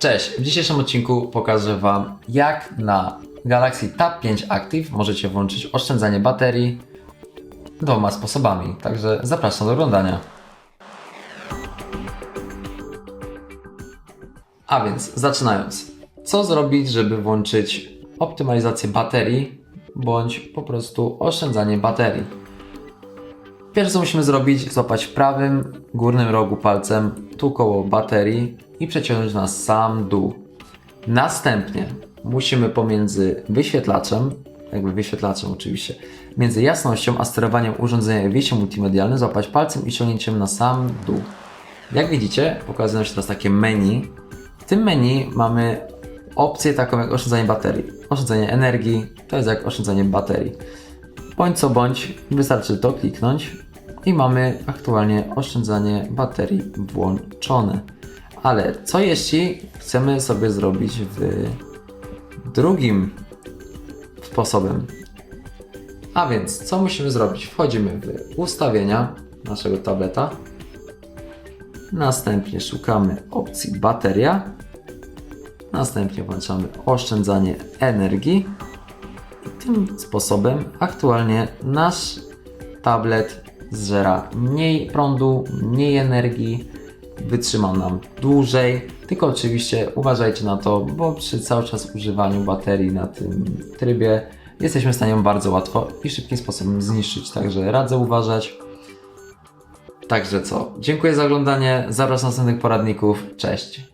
Cześć! W dzisiejszym odcinku pokażę Wam, jak na Galaxy Tab 5 Active możecie włączyć oszczędzanie baterii dwoma sposobami. Także zapraszam do oglądania. A więc, zaczynając. Co zrobić, żeby włączyć optymalizację baterii bądź po prostu oszczędzanie baterii? Pierwsze co musimy zrobić, złapać prawym górnym rogu palcem tu koło baterii i przeciągnąć na sam dół. Następnie musimy pomiędzy wyświetlaczem, jakby wyświetlaczem oczywiście, między jasnością a sterowaniem urządzenia i wyjściem multimedialnym złapać palcem i ciągnięciem na sam dół. Jak widzicie, pokazuje nam się teraz takie menu. W tym menu mamy opcję taką jak oszczędzanie baterii. Oszczędzanie energii to jest jak oszczędzanie baterii. Bądź co bądź, wystarczy to kliknąć i mamy aktualnie oszczędzanie baterii włączone. Ale co jeśli chcemy sobie zrobić w drugim sposobem? A więc co musimy zrobić? Wchodzimy w ustawienia naszego tableta. Następnie szukamy opcji bateria. Następnie włączamy oszczędzanie energii. Tym sposobem aktualnie nasz tablet zżera mniej prądu, mniej energii, wytrzyma nam dłużej. Tylko oczywiście uważajcie na to, bo przy cały czas używaniu baterii na tym trybie jesteśmy w stanie ją bardzo łatwo i szybkim sposobem zniszczyć. Także radzę uważać. Także co? Dziękuję za oglądanie. Do następnych poradników. Cześć.